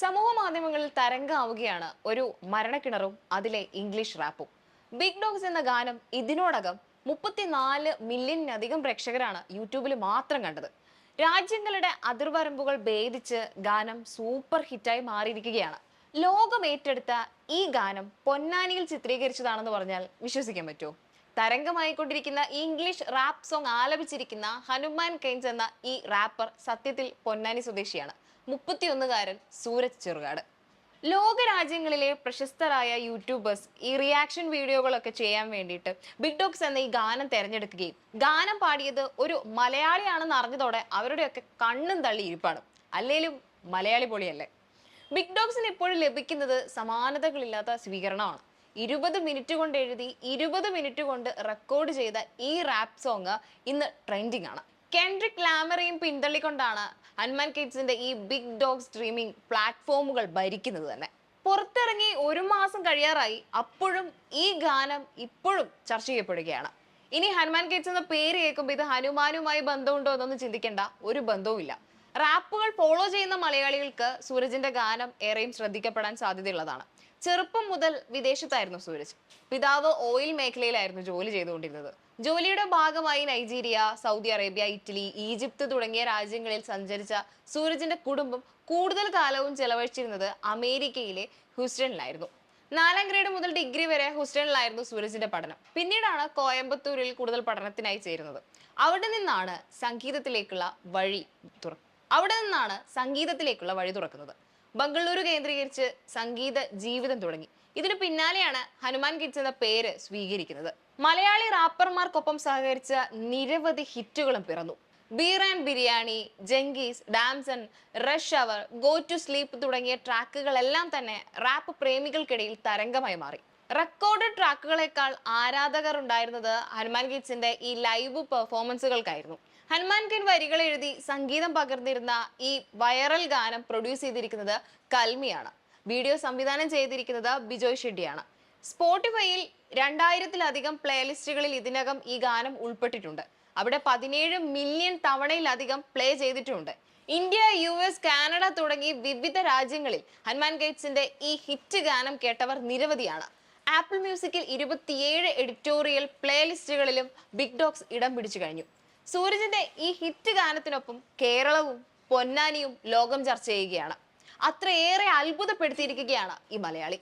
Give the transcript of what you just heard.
സമൂഹ മാധ്യമങ്ങളിൽ തരംഗമാവുകയാണ് ഒരു മരണക്കിണറും അതിലെ ഇംഗ്ലീഷ് റാപ്പും ബിഗ് ഡോഗ്സ് എന്ന ഗാനം ഇതിനോടകം മുപ്പത്തിനാല് മില്യണിലധികം പ്രേക്ഷകരാണ് യൂട്യൂബിൽ മാത്രം കണ്ടത്. രാജ്യങ്ങളുടെ അതിർവരമ്പുകൾ ഭേദിച്ച് ഗാനം സൂപ്പർ ഹിറ്റായി മാറിയിരിക്കുകയാണ്. ലോകം ഏറ്റെടുത്ത ഈ ഗാനം പൊന്നാനിയിൽ ചിത്രീകരിച്ചതാണെന്ന് പറഞ്ഞാൽ വിശ്വസിക്കാൻ പറ്റുമോ? തരംഗമായിക്കൊണ്ടിരിക്കുന്ന ഈ ഇംഗ്ലീഷ് റാപ്പ് സോങ് ആലപിച്ചിരിക്കുന്ന ഹനുമാൻ കെയ്ൻസ് എന്ന ഈ റാപ്പർ സത്യത്തിൽ പൊന്നാനി സ്വദേശിയാണ്. മുപ്പത്തിയൊന്നുകാരൻ സൂരജ് ചെറുകാട്. ലോക രാജ്യങ്ങളിലെ പ്രശസ്തരായ യൂട്യൂബേഴ്സ് ഈ റിയാക്ഷൻ വീഡിയോകളൊക്കെ ചെയ്യാൻ വേണ്ടിയിട്ട് ബിഗ് ഡോഗ്സ് എന്ന ഈ ഗാനം തിരഞ്ഞെടുക്കുകയും ഗാനം പാടിയത് ഒരു മലയാളിയാണെന്ന് അറിഞ്ഞതോടെ അവരുടെയൊക്കെ കണ്ണും തള്ളി ഇരിപ്പാണ്. അല്ലേലും മലയാളി പൊളിയല്ലേ? ബിഗ് ഡോഗ്സിന് ഇപ്പോഴും ലഭിക്കുന്നത് സമാനതകളില്ലാത്ത സ്വീകരണമാണ്. ഇരുപത് മിനിറ്റ് കൊണ്ട് എഴുതി ഇരുപത് മിനിറ്റ് കൊണ്ട് റെക്കോർഡ് ചെയ്ത ഈ റാപ്പ് സോങ് ഇന്ന് ട്രെൻഡിങ് ആണ്. കെൻഡ്രിക് ലാമറയും പിന്തള്ളിക്കൊണ്ടാണ് ഹനുമാൻ കിഡ്സിന്റെ ഈ ബിഗ് ഡോഗ് സ്ട്രീമിംഗ് പ്ലാറ്റ്ഫോമുകൾ ഭരിക്കുന്നത് തന്നെ. പുറത്തിറങ്ങി ഒരു മാസം കഴിയാറായി അപ്പോഴും ഈ ഗാനം ഇപ്പോഴും ചർച്ച ചെയ്യപ്പെടുകയാണ്. ഇനി ഹനുമാൻ കിഡ്സ് എന്ന പേര് കേൾക്കുമ്പോൾ ഇത് ഹനുമാനുമായി ബന്ധമുണ്ടോ എന്നൊന്നും ചിന്തിക്കേണ്ട ഒരു ബന്ധവുമില്ല റാപ്പുകൾ ഫോളോ ചെയ്യുന്ന മലയാളികൾക്ക് സൂരജിന്റെ ഗാനം ഏറെയും ശ്രദ്ധിക്കപ്പെടാൻ സാധ്യതയുള്ളതാണ്. ചെറുപ്പം മുതൽ വിദേശത്തായിരുന്നു സൂരജ്. പിതാവ് ഓയിൽ മേഖലയിലായിരുന്നു ജോലി ചെയ്തുകൊണ്ടിരുന്നത്. ജോലിയുടെ ഭാഗമായി Nigeria Saudi Arabia Italy Egypt തുടങ്ങിയ രാജ്യങ്ങളിൽ സഞ്ചരിച്ച സൂരജിന്റെ കുടുംബം കൂടുതൽ കാലവും ചെലവഴിച്ചിരുന്നത് അമേരിക്കയിലെ ഹൂസ്റ്റണിലായിരുന്നു. നാലാം ഗ്രേഡ് മുതൽ ഡിഗ്രി വരെ ഹൂസ്റ്റണിലായിരുന്നു സൂരജിന്റെ പഠനം. പിന്നീടാണ് കോയമ്പത്തൂരിൽ കൂടുതൽ പഠനത്തിനായി ചേരുന്നത്. അവിടെ നിന്നാണ് സംഗീതത്തിലേക്കുള്ള വഴി തുറ അവിടെ നിന്നാണ് സംഗീതത്തിലേക്കുള്ള വഴി തുറക്കുന്നത്. ബംഗളൂരു കേന്ദ്രീകരിച്ച് സംഗീത ജീവിതം തുടങ്ങി. ഇതിനു പിന്നാലെയാണ് ഹനുമാൻ കിഡ്സ് എന്ന പേര് സ്വീകരിക്കുന്നത്. മലയാളി റാപ്പർമാർക്കൊപ്പം സഹകരിച്ച നിരവധി ഹിറ്റുകളും പിറന്നു. Beer and biryani Genghis damn son rush hour go to sleep തുടങ്ങിയ ട്രാക്കുകളെല്ലാം തന്നെ റാപ്പ് പ്രേമികൾക്കിടയിൽ തരംഗമായി മാറി. റെക്കോർഡ് ട്രാക്കുകളെക്കാൾ ആരാധകർ ഉണ്ടായിരുന്നത് ഹനുമാൻ കിഡ്സിന്റെ ഈ ലൈവ് പെർഫോമൻസുകൾക്കായിരുന്നു. ഹനുമാൻ കിൻ വരികൾ എഴുതി സംഗീതം പകർന്നിരുന്ന ഈ വൈറൽ ഗാനം പ്രൊഡ്യൂസ് ചെയ്തിരിക്കുന്നത് കൽമിയാണ്. വീഡിയോ സംവിധാനം ചെയ്തിരിക്കുന്നത് ബിജോയ് ഷെഡിയാണ് സ്പോട്ടിഫൈയിൽ രണ്ടായിരത്തിലധികം പ്ലേലിസ്റ്റുകളിൽ ഇതിനകം ഈ ഗാനം ഉൾപ്പെട്ടിട്ടുണ്ട്. അവിടെ പതിനേഴ് മില്യൺ തവണയിലധികം പ്ലേ ചെയ്തിട്ടുണ്ട്. ഇന്ത്യ യു എസ് കാനഡ തുടങ്ങി വിവിധ രാജ്യങ്ങളിൽ ഹനുമാൻ ഗേറ്റ്സിന്റെ ഈ ഹിറ്റ് ഗാനം കേട്ടവർ നിരവധിയാണ്. ആപ്പിൾ മ്യൂസിക്കിൽ ഇരുപത്തിയേഴ് എഡിറ്റോറിയൽ പ്ലേലിസ്റ്റുകളിലും ബിഗ് ഡോക്സ് ഇടം പിടിച്ചു കഴിഞ്ഞു. സൂരജിന്റെ ഈ ഹിറ്റ് ഗാനത്തിനൊപ്പം കേരളവും പൊന്നാനിയും ലോകം ചർച്ച ചെയ്യുകയാണ്. അത്രയേറെ അത്ഭുതപ്പെടുത്തിയിരിക്കുകയാണ് ഈ മലയാളി.